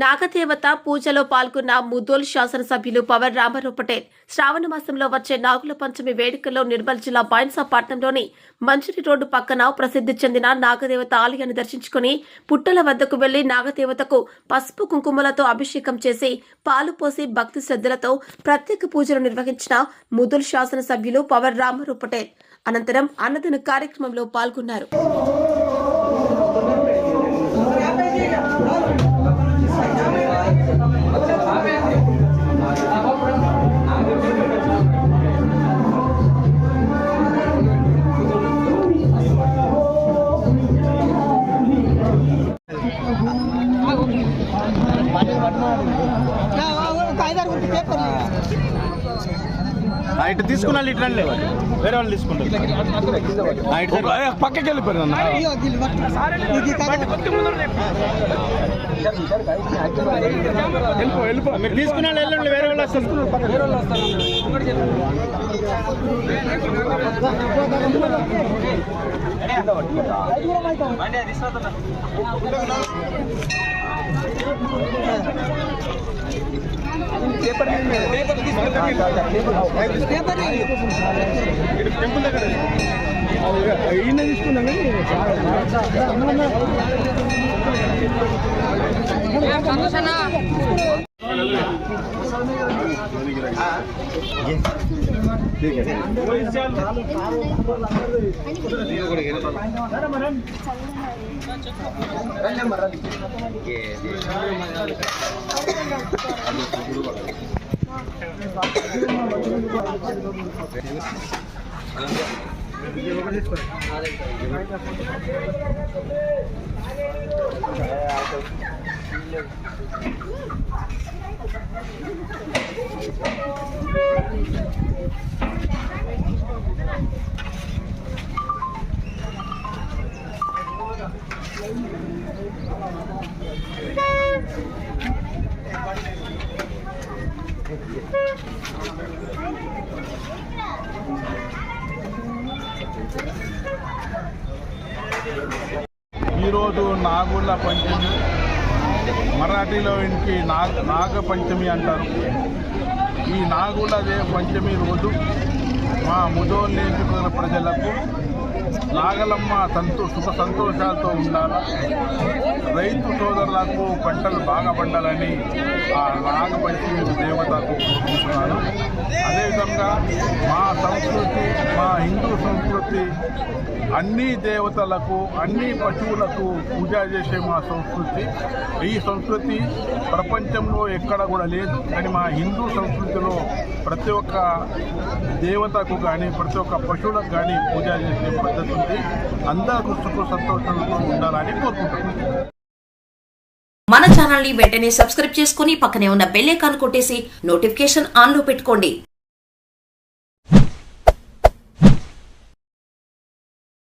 నాగదేవత పూజలో పాల్గొన్న ముదోల్ శాసనసభ్యులు పవన్ రామారావు పటేల్ శ్రావణ మాసంలో వచ్చే నాగుల పంచమి వేడుకల్లో నిర్మల్ జిల్లా బైన్సా మంచిరి రోడ్డు పక్కన ప్రసిద్ధి చెందిన నాగదేవత ఆలయాన్ని దర్శించుకుని పుట్టల వద్దకు వెళ్ళి నాగదేవతకు పసుపు కుంకుమలతో అభిషేకం చేసి పాలు పోసి భక్తి శ్రద్ధలతో ప్రత్యేక పూజలు నిర్వహించిన ముదోల్ శాసనసభ్యులు పవన్ రామారావు పటేల్. అనంతరం అన్నదాన కార్యక్రమంలో పాల్గొన్నారు. ఆ, ఇటు తీసుకున్న ఇటు రండి. వేరే వాళ్ళు తీసుకుంటారు. పక్కకి వెళ్ళిపోయారు తీసుకున్న వాళ్ళు వెళ్ళండి వేరే వాళ్ళు వస్తారు. టెంపుల్ దగ్గర ఈయన తీసుకున్నాం ठीक है Thank you. ఈరోజు నాగుళ్ళ పంచమి. మరాఠీలో ఇంటికి నాగ నాగ పంచమి అంటారు. ఈ నాగుల పంచమి రోజు మా ముదోల్ నియోజకవర్గ ప్రజలకు నాగలమ్మ సంతో సుఖ సంతోషాలతో ఉండాలి. రైతు సోదరులకు పంటలు బాగా పండాలని ఆ నాగపంచమి దేవతకు కోరుకుంటున్నాను. అదేవిధంగా మా సంస్కృతి సంస్కృతి అన్ని దేవతలకు అన్ని పశువులకు పూజ చేసే మా సంస్కృతి. ఈ సంస్కృతి ప్రపంచంలో ఎక్కడ కూడా లేదు. కానీ మా హిందూ సంస్కృతిలో ప్రతి ఒక్క దేవతకు కానీ ప్రతి ఒక్క పశువులకు కానీ పూజ చేసే పద్ధతి ఉంది. అందరూ సుఖ సంతోషంతో ఉండాలని కోరుకుంటున్నాను మన ఛానల్ని వెంటనే సబ్స్క్రైబ్ చేసుకుని పక్కనే ఉన్న బెల్ ఐకాన్ కొట్టేసి నోటిఫికేషన్ ఆన్లో పెట్టుకోండి.